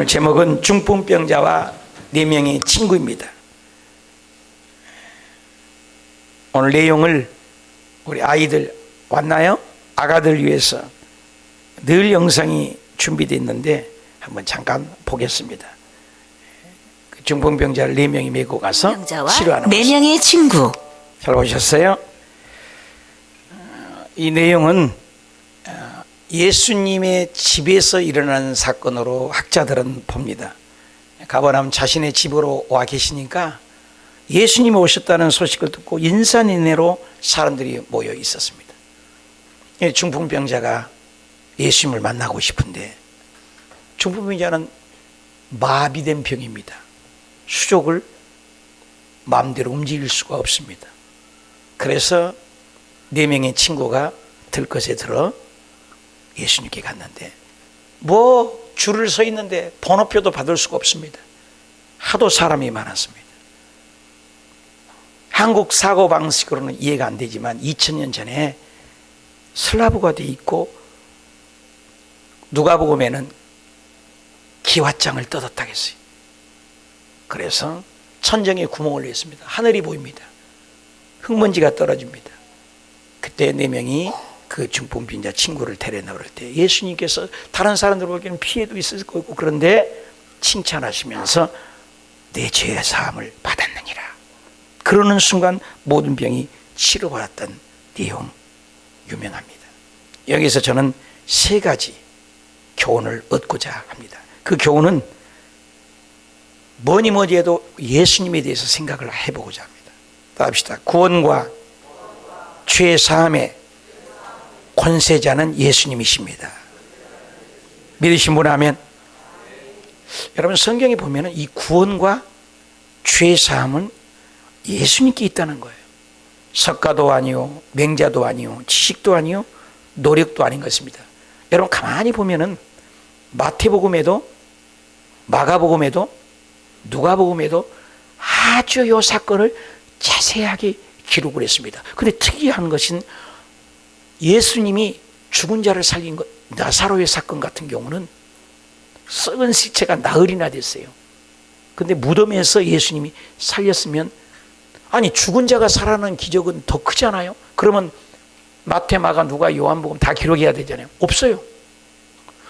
오늘 제목은 중풍병자와 네 명의 친구입니다. 오늘 내용을 우리 아이들 왔나요? 아가들 위해서 늘 영상이 준비되어 있는데 한번 잠깐 보겠습니다. 그 중풍병자를 네 명이 메고 가서 치료하는 네. 명의 친구. 잘 보셨어요? 어, 이 내용은 어, 예수님의 집에서 일어나는 사건으로 학자들은 봅니다. 가버나움 자신의 집으로 와 계시니까 예수님이 오셨다는 소식을 듣고 인산인해로 사람들이 모여 있었습니다. 이 중풍병자가 예수님을 만나고 싶은데 중풍병자는 마비된 병입니다. 수족을 마음대로 움직일 수가 없습니다. 그래서 네 명의 친구가 들것에 들어 예수님께 갔는데 뭐 줄을 서 있는데 번호표도 받을 수가 없습니다. 하도 사람이 많았습니다. 한국 사고 방식으로는 이해가 안 되지만 2000년 전에 슬라브가 돼 있고 누가복음에는 기왓장을 뜯었다 했어요. 그래서 천정에 구멍을 냈습니다. 하늘이 보입니다. 흙먼지가 떨어집니다. 그때 네 명이 그 중풍빈자 친구를 데려나 그럴 때 예수님께서 다른 사람들 보기에는 피해도 있을 거고 그런데 칭찬하시면서 내 죄의 사함을 받았느니라. 그러는 순간 모든 병이 치료받았던 내용 유명합니다. 여기서 저는 세 가지 교훈을 얻고자 합니다. 그 교훈은 뭐니 뭐니 해도 예수님에 대해서 생각을 해보고자 합니다. 따합시다. 구원과 죄 사함의 권세자는 예수님이십니다. 믿으신 분 하면 여러분 성경에 보면은 이 구원과 죄 사함은 예수님께 있다는 거예요. 석가도 아니요, 맹자도 아니요, 지식도 아니요, 노력도 아닌 것입니다. 여러분 가만히 보면은 마태복음에도 마가복음에도 누가복음에도 아주 요 사건을 자세하게 기록을 했습니다. 근데 특이한 것은 예수님이 죽은 자를 살린 것, 나사로의 사건 같은 경우는 썩은 시체가 나흘이나 됐어요. 근데 무덤에서 예수님이 살렸으면 아니 죽은 자가 살아나는 기적은 더 크잖아요. 그러면 마태, 마가, 누가, 요한복음 다 기록해야 되잖아요. 없어요.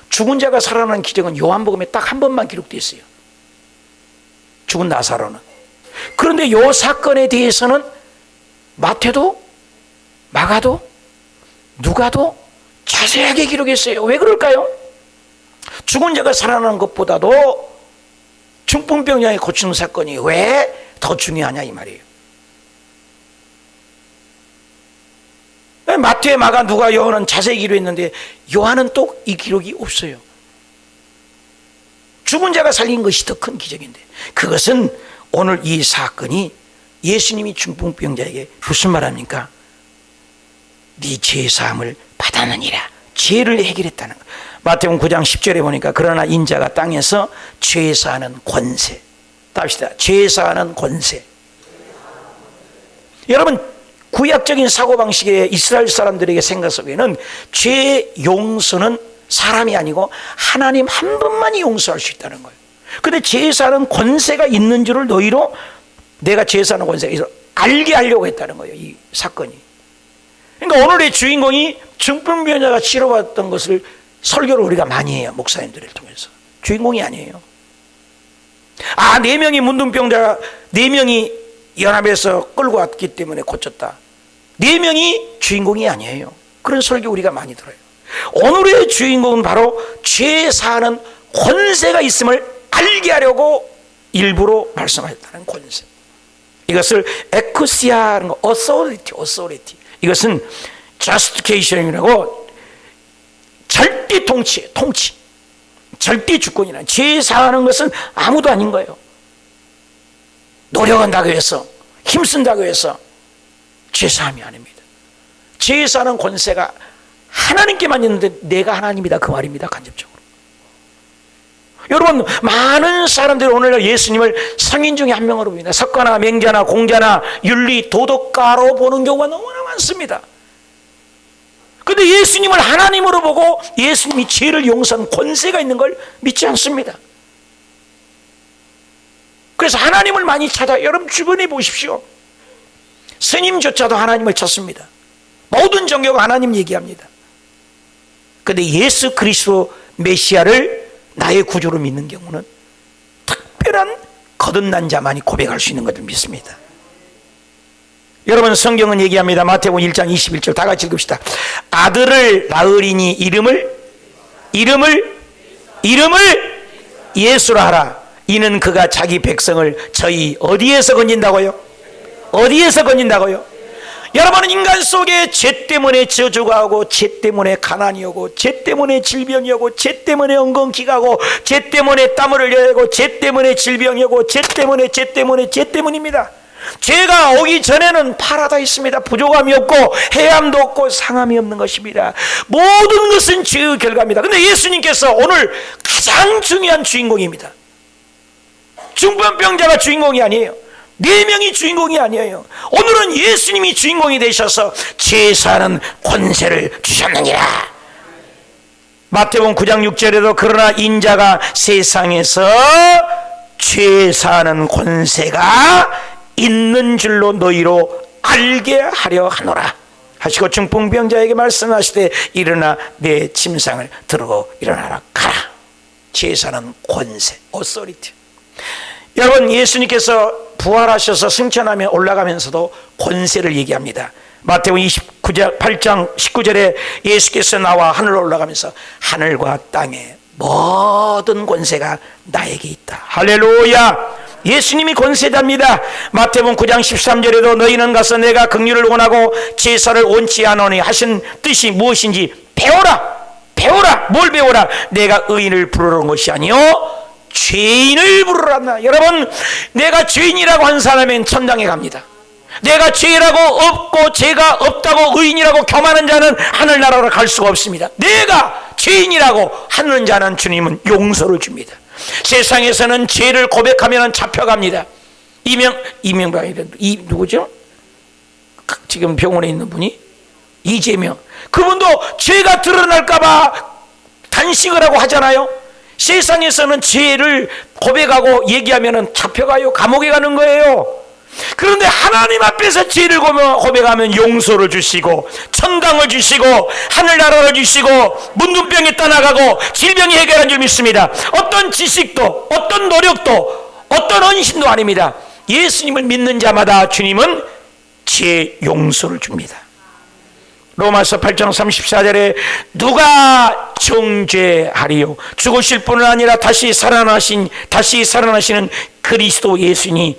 죽은 자가 살아나는 기적은 요한복음에 딱 한 번만 기록되어 있어요. 죽은 나사로는. 그런데 요 사건에 대해서는 마태도 마가도 누가도 자세하게 기록했어요. 왜 그럴까요? 죽은 자가 살아나는 것보다도 중풍병장이 고치는 사건이 왜 더 중요하냐 이 말이에요. 마태, 마가, 누가, 요한은 자세히 기록했는데 요한은 또 이 기록이 없어요. 죽은 자가 살린 것이 더 큰 기적인데 그것은 오늘 이 사건이 예수님이 중풍병자에게 무슨 말합니까? 네 죄 사함을 받았느니라 죄를 해결했다는 거. 마태복음 9장 10절에 보니까 그러나 인자가 땅에서 죄 사하는 권세 답시다 죄 사하는 권세 여러분 구약적인 사고방식의 이스라엘 사람들에게 생각 속에는 죄 용서는 사람이 아니고 하나님 한 분만이 용서할 수 있다는 거예요. 근데 제사는 권세가 있는 줄을 너희로 내가 제사는 권세가 있어 알게 하려고 했다는 거예요. 이 사건이. 그러니까 오늘의 주인공이 중풍변자가 치료받았던 것을 설교를 우리가 많이 해요. 목사님들을 통해서. 주인공이 아니에요. 아, 네 명이 문둥병자, 네 명이 연합에서 끌고 왔기 때문에 고쳤다. 네 명이 주인공이 아니에요. 그런 설교 우리가 많이 들어요. 오늘의 주인공은 바로 죄 사하는 권세가 있음을 알게 하려고 일부러 말씀하셨다는 권세. 이것을 에쿠시아라는 거, authority, authority. 이것은 justification이라고 절대 통치, 통치. 절대 주권이라. 죄 사하는 것은 아무도 아닌 거예요. 노력한다고 해서, 힘쓴다고 해서 죄 사함이 아닙니다. 죄 사는 권세가 하나님께만 있는데 내가 하나님이다 그 말입니다 간접적으로 여러분 많은 사람들이 오늘날 예수님을 성인 중에 한 명으로 봅니다 석가나 맹자나 공자나 윤리 도덕가로 보는 경우가 너무나 많습니다 근데 예수님을 하나님으로 보고 예수님이 죄를 용서하는 권세가 있는 걸 믿지 않습니다 그래서 하나님을 많이 찾아 여러분 주변에 보십시오. 스님조차도 하나님을 찾습니다. 모든 종교가 하나님 얘기합니다. 근데 예수 그리스도 메시아를 나의 구주로 믿는 경우는 특별한 거듭난 자만이 고백할 수 있는 것을 믿습니다. 여러분 성경은 얘기합니다. 마태복음 1장 21절 다 같이 읽읍시다. 아들을 낳으리니 이름을 이름을 이름을 예수라 하라. 이는 그가 자기 백성을 저희 어디에서 건진다고요? 어디에서 건진다고요? 여러분은 인간 속에 죄 때문에 저주가 오고 죄 때문에 가난이 오고 죄 때문에 질병이 오고 죄 때문에 엉겅퀴가 오고 죄 때문에 땀을 흘려야 하고 죄 때문에 질병이 오고 죄 때문에 죄 때문에 죄 때문입니다. 죄가 오기 전에는 파라다이스입니다. 부족함이 없고 해함도 없고 상함이 없는 것입니다. 모든 것은 죄의 결과입니다. 근데 예수님께서 오늘 가장 중요한 주인공입니다. 중풍병자가 주인공이 아니에요. 네 명이 주인공이 아니에요. 오늘은 예수님이 주인공이 되셔서 제사는 권세를 주셨느니라. 마태복음 9장 6절에도 그러나 인자가 세상에서 죄사하는 권세가 있는 줄로 너희로 알게 하려 하노라. 하시고 중풍병자에게 말씀하시되 일어나 내 침상을 들고 일어나라 가라. 제사는 권세, 오소리티. 여러분 예수님께서 부활하셔서 승천하며 올라가면서도 권세를 얘기합니다. 마태복음 29장 8장 19절에 예수께서 나와 하늘로 올라가면서 하늘과 땅의 모든 권세가 나에게 있다. 할렐루야. 예수님이 권세자입니다. 마태복음 9장 13절에도 너희는 가서 내가 긍휼을 원하고 제사를 원치 않으니 하신 뜻이 무엇인지 배워라. 배워라. 뭘 배워라? 내가 의인을 부르는 것이 아니요 죄인을 부르란다. 여러분, 내가 죄인이라고 한 사람은 천당에 갑니다. 내가 죄라고 없고 죄가 없다고 의인이라고 교만한 자는 하늘나라로 갈 수가 없습니다. 내가 죄인이라고 하는 자는 주님은 용서를 줍니다. 세상에서는 죄를 고백하면 잡혀갑니다. 이명 이명박이든 이 누구죠? 지금 병원에 있는 분이 이재명. 그분도 죄가 드러날까봐 단식을 하고 하잖아요. 세상에서는 죄를 고백하고 얘기하면 잡혀가요. 감옥에 가는 거예요. 그런데 하나님 앞에서 죄를 고백하면 용서를 주시고 천당을 주시고 하늘나라를 주시고 문둥병이 떠나가고 질병이 해결한 줄 믿습니다. 어떤 지식도 어떤 노력도 어떤 헌신도 아닙니다. 예수님을 믿는 자마다 주님은 죄 용서를 줍니다. 로마서 8장 34절에 누가 정죄하리요? 죽으실 뿐은 아니라 다시 살아나신 다시 살아나시는 그리스도 예수니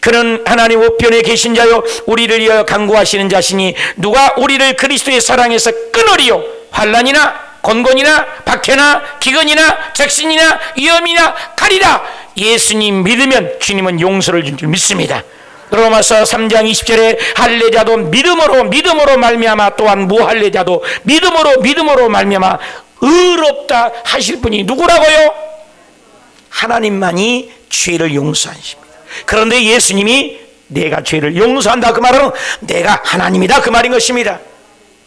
그는 하나님 우편에 계신 자요 우리를 위하여 간구하시는 자시니 누가 우리를 그리스도의 사랑에서 끊으리요? 환란이나 권곤이나 박해나 기근이나 적신이나 위험이나 가리라 예수님 믿으면 주님은 용서를 줄줄 믿습니다. 로마서 3장 20절에 할례자도 믿음으로 믿음으로 말미암아 또한 무할례자도 믿음으로 믿음으로 말미암아 의롭다 하실 분이 누구라고요? 하나님만이 죄를 용서하십니다. 그런데 예수님이 내가 죄를 용서한다 그 말은 내가 하나님이다 그 말인 것입니다.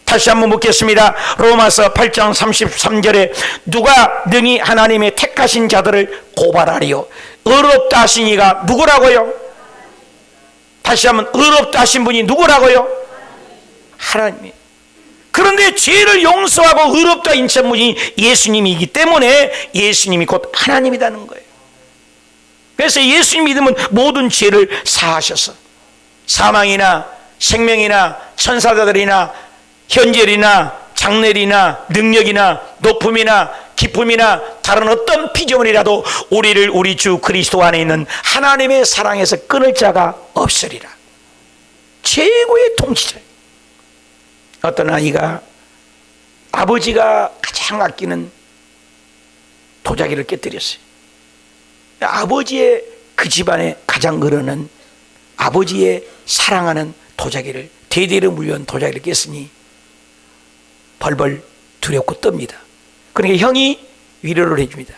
다시 한번 묻겠습니다. 로마서 8장 33절에 누가 능히 하나님의 택하신 자들을 고발하리요? 의롭다 하신 이가 누구라고요? 다시 한번 의롭다 하신 분이 누구라고요? 하나님이. 그런데 죄를 용서하고 의롭다 인천 분이 예수님이기 때문에 예수님이 곧 하나님이라는 거예요. 그래서 예수님 믿으면 모든 죄를 사하셔서 사망이나 생명이나 천사들이나 현절이나 장례리나 능력이나 높음이나 기쁨이나 다른 어떤 피조물이라도 우리를 우리 주 그리스도 안에 있는 하나님의 사랑에서 끊을 자가 없으리라. 최고의 통치자. 어떤 아이가 아버지가 가장 아끼는 도자기를 깨뜨렸어요. 아버지의 그 집안에 가장 어른은 아버지의 사랑하는 도자기를 대대로 물려온 도자기를 깼으니 벌벌 두렵고 떱니다. 그러니까 형이 위로를 해줍니다.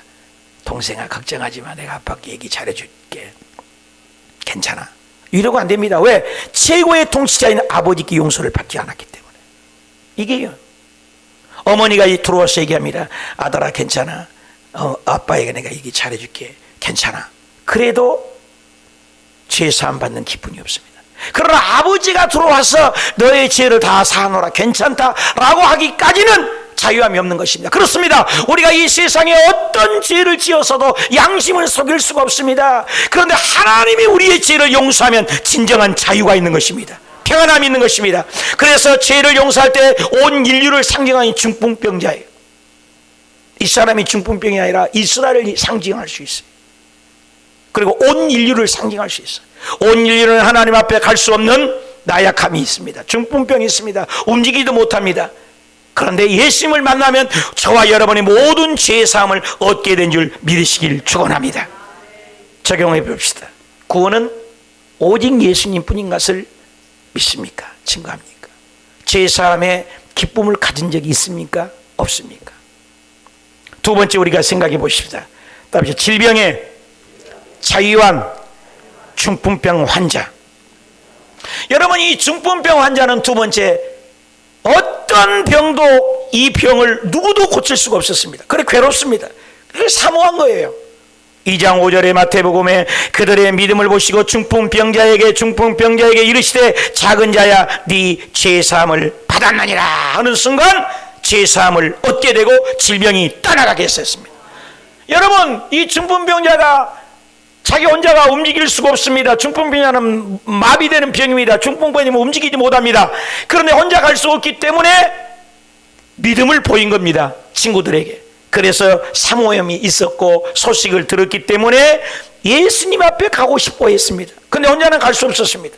동생아 걱정하지 마. 내가 아빠께 얘기 잘해줄게. 괜찮아. 위로가 안 됩니다. 왜? 최고의 통치자인 아버지께 용서를 받지 않았기 때문에. 이게요. 어머니가 들어와서 얘기합니다. 아들아 괜찮아. 어, 아빠에게 내가 얘기 잘해줄게. 괜찮아. 그래도 죄 사함 받는 기쁨이 없습니다. 그러나 아버지가 들어와서 너의 죄를 다 사노라 괜찮다 라고 하기까지는 자유함이 없는 것입니다. 그렇습니다. 우리가 이 세상에 어떤 죄를 지어서도 양심을 속일 수가 없습니다. 그런데 하나님이 우리의 죄를 용서하면 진정한 자유가 있는 것입니다. 평안함이 있는 것입니다. 그래서 죄를 용서할 때 온 인류를 상징하는 중풍병자예요. 이 사람이 중풍병이 아니라 이스라엘을 상징할 수 있어요. 그리고 온 인류를 상징할 수 있어요. 온 인류는 하나님 앞에 갈 수 없는 나약함이 있습니다. 중풍병이 있습니다. 움직이도 못합니다. 그런데 예수님을 만나면 저와 여러분의 모든 죄 사함을 얻게 된 줄 믿으시길 축원합니다. 적용해 봅시다. 구원은 오직 예수님뿐인 것을 믿습니까? 증거합니까? 죄 사함의 기쁨을 가진 적이 있습니까? 없습니까? 두 번째 우리가 생각해 보십시다. 다음에 질병의 자유한 중풍병 환자. 여러분 이 중풍병 환자는 두 번째 어떤 병도 이 병을 누구도 고칠 수가 없었습니다. 그래 괴롭습니다. 그래 사모한 거예요. 2장 5절의 마태복음에 그들의 믿음을 보시고 중풍병자에게 중풍병자에게 이르시되 작은 자야 네 죄사함을 받았느니라 하는 순간 죄사함을 얻게 되고 질병이 떠나가게 했었습니다. 여러분 이 중풍병자가 자기 혼자가 움직일 수가 없습니다. 중풍병자는 마비되는 병입니다. 중풍병이면 움직이지 못합니다. 그런데 혼자 갈 수 없기 때문에 믿음을 보인 겁니다. 친구들에게. 그래서 사모함이 있었고 소식을 들었기 때문에 예수님 앞에 가고 싶어 했습니다. 근데 혼자는 갈 수 없었습니다.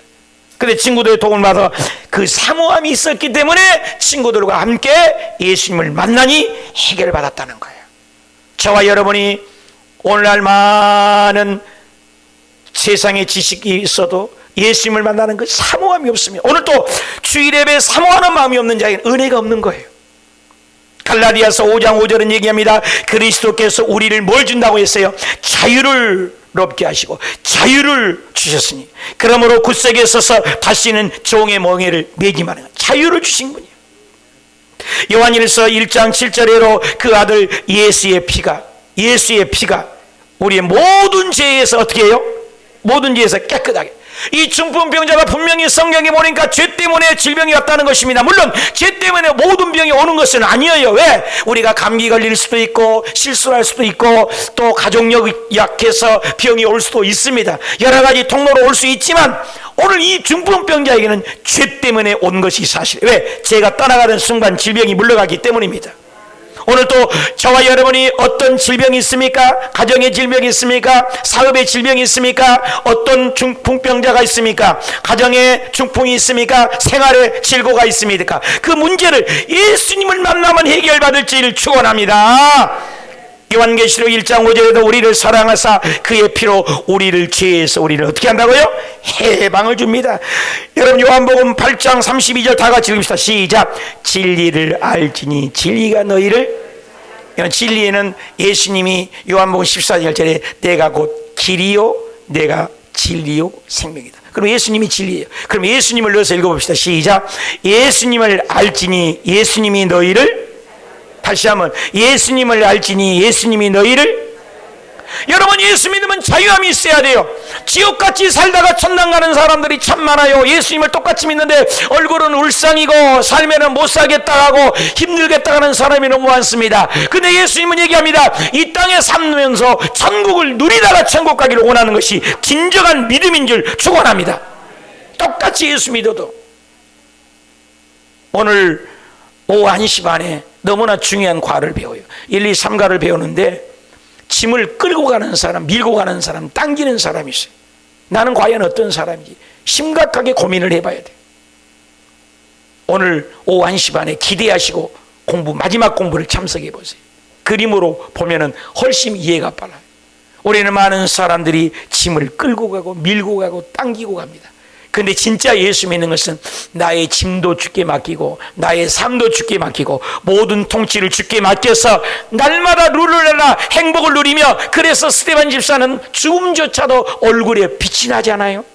근데 친구들의 도움을 받아 그 사모함이 있었기 때문에 친구들과 함께 예수님을 만나니 해결을 받았다는 거예요. 저와 여러분이 오늘날 많은 세상의 지식이 있어도 예수님을 만나는 그 사모함이 없으면 오늘 또 주일 예배에 사모하는 마음이 없는 자에게는 은혜가 없는 거예요. 갈라디아서 5장 5절은 얘기합니다. 그리스도께서 우리를 뭘 준다고 했어요? 자유를 롭게 하시고 자유를 주셨으니 그러므로 굳세게 서서 다시는 종의 멍에를 매지 마는 자유를 주신 분이에요. 요한일서 1장 7절에로 그 아들 예수의 피가 예수의 피가 우리의 모든 죄에서 어떻게 해요? 모든 죄에서 깨끗하게 이 중풍병자가 분명히 성경에 보니까 죄 때문에 질병이 왔다는 것입니다. 물론 죄 때문에 모든 병이 오는 것은 아니에요. 왜? 우리가 감기 걸릴 수도 있고 실수할 수도 있고 또 가족력이 약해서 병이 올 수도 있습니다. 여러 가지 통로로 올 수 있지만 오늘 이 중풍병자에게는 죄 때문에 온 것이 사실. 왜? 죄가 떠나가는 순간 질병이 물러가기 때문입니다. 오늘 또 저와 여러분이 어떤 질병이 있습니까? 가정의 질병이 있습니까? 사업의 질병이 있습니까? 어떤 중풍병자가 있습니까? 가정에 중풍이 있습니까? 생활에 질고가 있습니까? 그 문제를 예수님을 만나면 해결받을 지를 축원합니다. 요한계시록 1장 5절에도 우리를 사랑하사 그의 피로 우리를 죄에서 우리를 어떻게 한다고요? 해방을 줍니다. 여러분 요한복음 8장 32절 다 같이 읽읍시다. 시작. 진리를 알지니 진리가 너희를 진리에는 예수님이 요한복음 14절에 내가 곧 길이요 내가 진리요 생명이다. 그럼 예수님이 진리예요. 그럼 예수님을 넣어서 읽어봅시다. 시작. 예수님을 알지니 예수님이 너희를 다시 한번 예수님을 알지니 예수님이 너희를 여러분 예수 믿으면 자유함이 있어야 돼요. 지옥같이 살다가 천당 가는 사람들이 참 많아요. 예수님을 똑같이 믿는데 얼굴은 울상이고 삶에는 못 살겠다 하고 힘들겠다 하는 사람이 너무 많습니다. 근데 예수님은 얘기합니다. 이 땅에 살면서 천국을 누리다가 천국 가기를 원하는 것이 진정한 믿음인 줄 축원합니다. 똑같이 예수 믿어도 오늘 오후 1시 반에 너무나 중요한 과를 배워요. 1, 2, 3과를 배우는데 짐을 끌고 가는 사람, 밀고 가는 사람, 당기는 사람이 있어요. 나는 과연 어떤 사람인지 심각하게 고민을 해봐야 돼요. 오늘 오후 1시 반에 기대하시고 공부, 마지막 공부를 참석해 보세요. 그림으로 보면은 훨씬 이해가 빨라요. 우리는 많은 사람들이 짐을 끌고 가고 밀고 가고 당기고 갑니다. 근데 진짜 예수 믿는 것은 나의 짐도 주께 맡기고 나의 삶도 주께 맡기고 모든 통치를 주께 맡겨서 날마다 룰루랄라 행복을 누리며 그래서 스테반 집사는 죽음조차도 얼굴에 빛이 나지 않아요?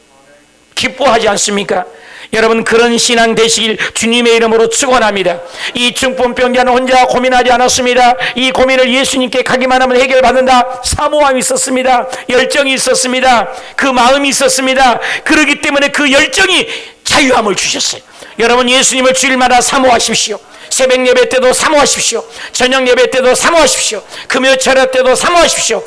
기뻐하지 않습니까? 여러분 그런 신앙 되시길 주님의 이름으로 축원합니다. 이 중풍병자는 혼자 고민하지 않았습니다. 이 고민을 예수님께 가기만 하면 해결받는다. 사모함이 있었습니다. 열정이 있었습니다. 그 마음이 있었습니다. 그러기 때문에 그 열정이 자유함을 주셨어요. 여러분 예수님을 주일마다 사모하십시오. 새벽 예배 때도 사모하십시오. 저녁 예배 때도 사모하십시오. 금요 철야 때도 사모하십시오.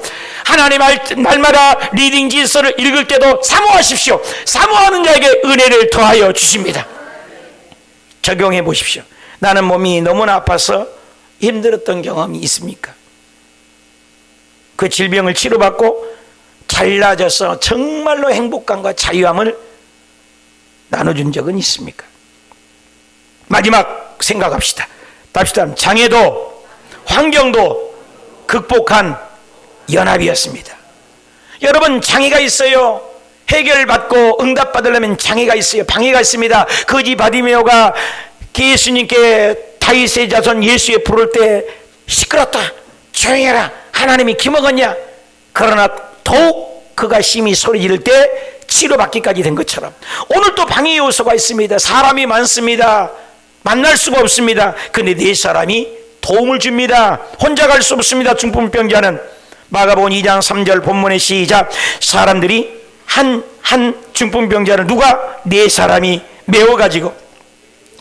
하나님 말, 말마다 리딩 지서를 읽을 때도 사모하십시오. 사모하는 자에게 은혜를 더하여 주십니다. 적용해 보십시오. 나는 몸이 너무나 아파서 힘들었던 경험이 있습니까? 그 질병을 치료받고 잘나져서 정말로 행복감과 자유함을 나눠준 적은 있습니까? 마지막 생각합시다. 답시다. 장애도 환경도 극복한 연합이었습니다. 여러분 장애가 있어요. 해결받고 응답받으려면 장애가 있어요. 방해가 있습니다. 거지 바디메오가 예수님께 다윗의 자손 예수에 부를 때 시끄럽다. 조용히 해라. 하나님이 기먹었냐? 그러나 더욱 그가 심히 소리 지를 때 치료받기까지 된 것처럼 오늘 또 방해 요소가 있습니다. 사람이 많습니다. 만날 수가 없습니다. 근데 네 사람이 도움을 줍니다. 혼자 갈 수 없습니다. 중풍병자는 마가복음 2장 3절 본문의 시작 사람들이 한 한 중풍병자를 누가 네 사람이 메워 가지고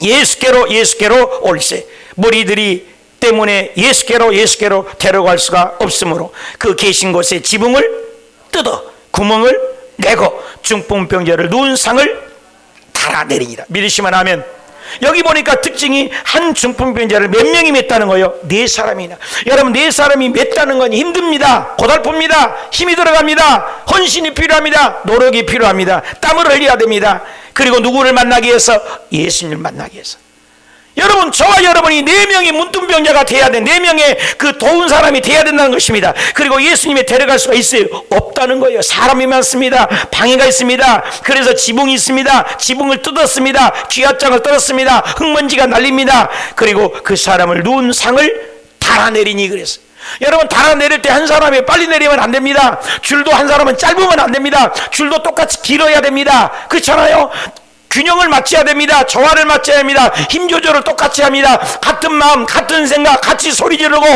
예수께로 예수께로 올세 머리들이 때문에 예수께로 예수께로 데려갈 수가 없으므로 그 계신 곳에 지붕을 뜯어 구멍을 내고 중풍병자를 누운 상을 달아내리니라 믿으시면 하면 여기 보니까 특징이 한 중풍병자를 몇 명이 맸다는 거예요? 네 사람이나. 여러분, 네 사람이 맸다는 건 힘듭니다. 고달픕니다. 힘이 들어갑니다. 헌신이 필요합니다. 노력이 필요합니다. 땀을 흘려야 됩니다. 그리고 누구를 만나기 위해서? 예수님을 만나기 위해서. 여러분, 저와 여러분이 네 명의 문둥병자가 돼야 돼. 네 명의 그 도운 사람이 돼야 된다는 것입니다. 그리고 예수님에 데려갈 수가 있어요. 없다는 거예요. 사람이 많습니다. 방해가 있습니다. 그래서 지붕이 있습니다. 지붕을 뜯었습니다. 귀합장을 뜯었습니다. 흙먼지가 날립니다. 그리고 그 사람을 누운 상을 달아내리니 그랬어요. 여러분 달아내릴 때 한 사람이 빨리 내리면 안 됩니다. 줄도 한 사람은 짧으면 안 됩니다. 줄도 똑같이 길어야 됩니다. 그렇잖아요. 균형을 맞춰야 됩니다. 조화를 맞춰야 합니다. 힘 조절을 똑같이 합니다. 같은 마음, 같은 생각, 같이 소리 지르고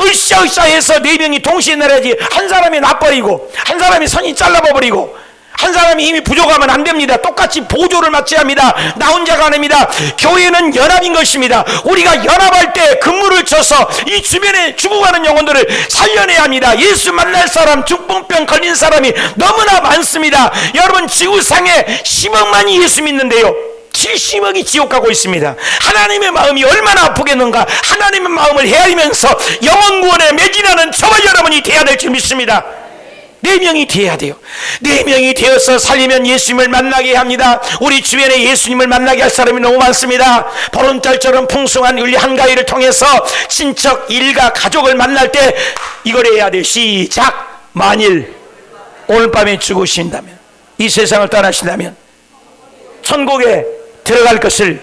으쌰으쌰 해서 네 명이 동시에 내려야지 한 사람이 놔버리고 한 사람이 선이 잘라버리고 한 사람이 힘이 부족하면 안 됩니다. 똑같이 보조를 맞춰야 합니다. 나 혼자가 아닙니다. 교회는 연합인 것입니다. 우리가 연합할 때 근무를 쳐서 이 주변에 죽어가는 영혼들을 살려내야 합니다. 예수 만날 사람, 중풍병 걸린 사람이 너무나 많습니다. 여러분 지구상에 10억만이 예수 믿는데요. 70억이 지옥 가고 있습니다. 하나님의 마음이 얼마나 아프겠는가. 하나님의 마음을 헤아리면서 영원 구원에 매진하는 저와 여러분이 돼야 될 줄 믿습니다. 네 명이 되어야 돼요. 네 명이 되어서 살리면 예수님을 만나게 합니다. 우리 주변에 예수님을 만나게 할 사람이 너무 많습니다. 보름달처럼 풍성한 우리 한가위를 통해서 친척, 일가, 가족을 만날 때 이걸 해야 돼. 시작. 만일 오늘 밤에 죽으신다면 이 세상을 떠나신다면 천국에 들어갈 것을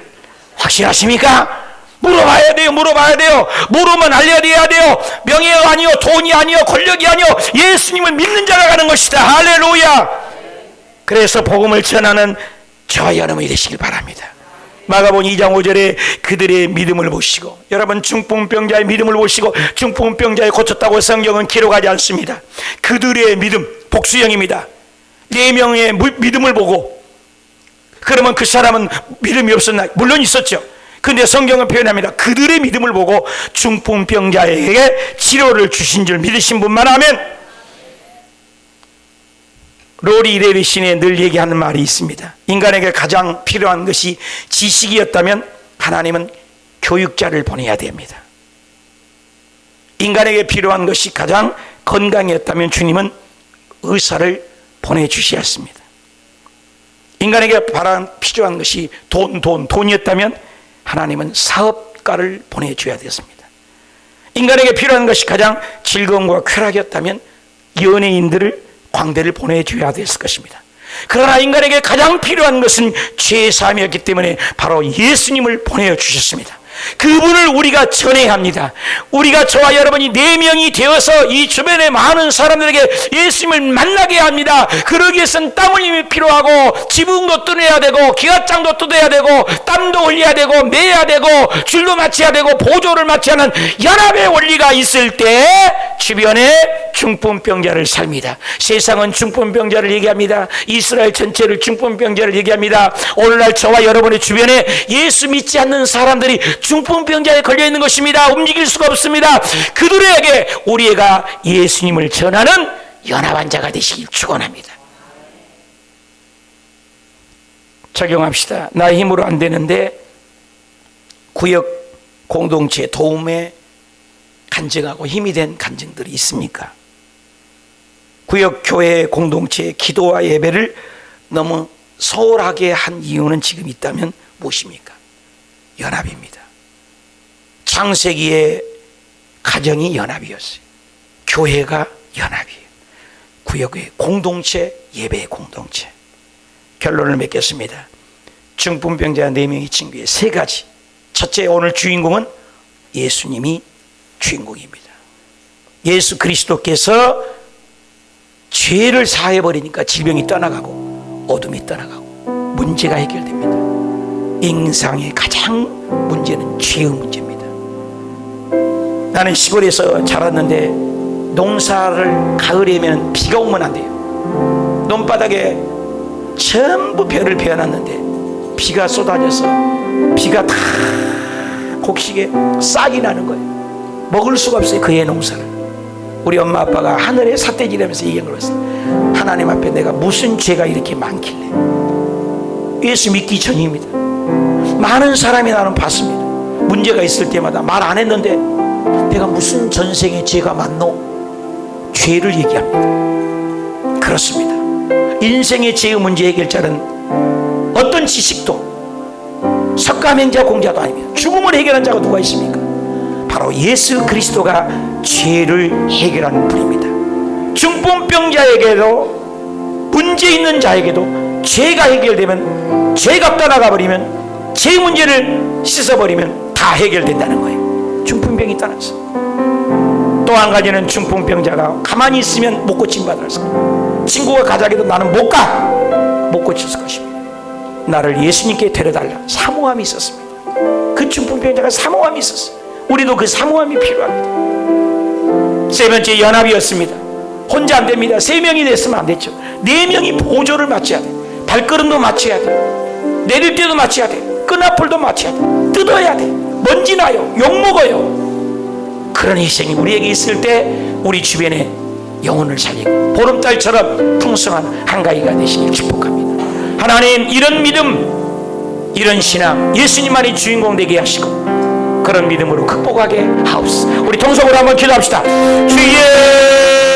확신하십니까? 물어봐야 돼요. 물어봐야 돼요. 물으면 알려야 돼요. 명예가 아니요, 돈이 아니요, 권력이 아니요, 예수님을 믿는 자가 가는 것이다. 할렐루야. 그래서 복음을 전하는 저와 여러분이 되시길 바랍니다. 마가본 2장 5절에 그들의 믿음을 보시고 여러분 중풍병자의 믿음을 보시고 중풍병자에 고쳤다고 성경은 기록하지 않습니다. 그들의 믿음 복수형입니다. 네 명의 믿음을 보고 그러면 그 사람은 믿음이 없었나? 물론 있었죠. 근데 성경은 표현합니다. 그들의 믿음을 보고 중풍병자에게 치료를 주신 줄 믿으신 분만 하면 로리 레리 신에 늘 얘기하는 말이 있습니다. 인간에게 가장 필요한 것이 지식이었다면 하나님은 교육자를 보내야 됩니다. 인간에게 필요한 것이 가장 건강이었다면 주님은 의사를 보내주셔야 했습니다. 인간에게 바란 필요한 것이 돈, 돈, 돈이었다면 하나님은 사업가를 보내줘야 되었습니다. 인간에게 필요한 것이 가장 즐거움과 쾌락이었다면 연예인들을 광대를 보내줘야 됐을 것입니다. 그러나 인간에게 가장 필요한 것은 죄사함이었기 때문에 바로 예수님을 보내주셨습니다. 그분을 우리가 전해야 합니다. 우리가 저와 여러분이 네 명이 되어서 이 주변의 많은 사람들에게 예수님을 만나게 합니다. 그러기 위해서는 땀 흘림이 필요하고 지붕도 뚫어야 되고 기가장도 뜯어야 되고 땀도 흘려야 되고 매야 되고 줄도 맞춰야 되고 보조를 맞춰야 하는 연합의 원리가 있을 때 주변에 중풍병자를 삽니다. 세상은 중풍병자를 얘기합니다. 이스라엘 전체를 중풍병자를 얘기합니다. 오늘날 저와 여러분의 주변에 예수 믿지 않는 사람들이 중풍병자에 걸려 있는 것입니다. 움직일 수가 없습니다. 그들에게 우리가 예수님을 전하는 연합한 자가 되시길 축원합니다. 적용합시다. 나 힘으로 안 되는데 구역 공동체 도움에 간증하고 힘이 된 간증들이 있습니까? 구역 교회 공동체의 기도와 예배를 너무 소홀하게 한 이유는 지금 있다면 무엇입니까? 연합입니다. 창세기의 가정이 연합이었어요. 교회가 연합이에요. 구역의 공동체, 예배의 공동체. 결론을 맺겠습니다. 중풍병자 4명의 친구의 세 가지. 첫째, 오늘 주인공은 예수님이 주인공입니다. 예수 그리스도께서 죄를 사해 버리니까 질병이 떠나가고 어둠이 떠나가고 문제가 해결됩니다. 인상의 가장 문제는 죄의 문제입니다. 나는 시골에서 자랐는데 농사를 가을이면 비가 오면 안 돼요. 논바닥에 전부 벼를 베어놨는데 비가 쏟아져서 비가 다 곡식에 싹이 나는 거예요. 먹을 수가 없어요. 그의 농사를. 우리 엄마 아빠가 하늘에 삿대질하면서 얘기한 걸 봤어요. 하나님 앞에 내가 무슨 죄가 이렇게 많길래 예수 믿기 전입니다. 많은 사람이 나는 봤습니다. 문제가 있을 때마다 말 안 했는데 내가 무슨 전생의 죄가 많노? 죄를 얘기합니다. 그렇습니다. 인생의 죄의 문제 해결자는 어떤 지식도 석가맹자 공자도 아닙니다. 죽음을 해결한 자가 누가 있습니까? 바로 예수 그리스도가 죄를 해결하는 분입니다. 중풍병자에게도 문제 있는 자에게도 죄가 해결되면 죄가 떠나가 버리면 죄 문제를 씻어버리면 다 해결된다는 거예요. 중풍병이 떠났어. 또 한 가지는 중풍병자가 가만히 있으면 못 고침 받을 사 친구가 가자기도 나는 못 가. 못 고쳤을 것입니다. 나를 예수님께 데려달라. 사모함이 있었습니다. 그 중풍병자가 사모함이 있었어요. 우리도 그 사모함이 필요합니다. 세 번째 연합이었습니다. 혼자 안 됩니다. 세 명이 됐으면 안 됐죠. 네 명이 보조를 맞춰야 돼. 발걸음도 맞춰야 돼. 내릴 때도 맞춰야 돼. 끈앞을도 맞춰야 돼. 뜯어야 돼. 먼지 나요. 욕 먹어요. 그런 희생이 우리에게 있을 때 우리 주변에 영혼을 살리고 보름달처럼 풍성한 한가위가 되시길 축복합니다. 하나님 이런 믿음, 이런 신앙, 예수님만이 주인공 되게 하시고 그런 믿음으로 극복하게 하옵소서. 우리 통성으로 한번 기도합시다. 주의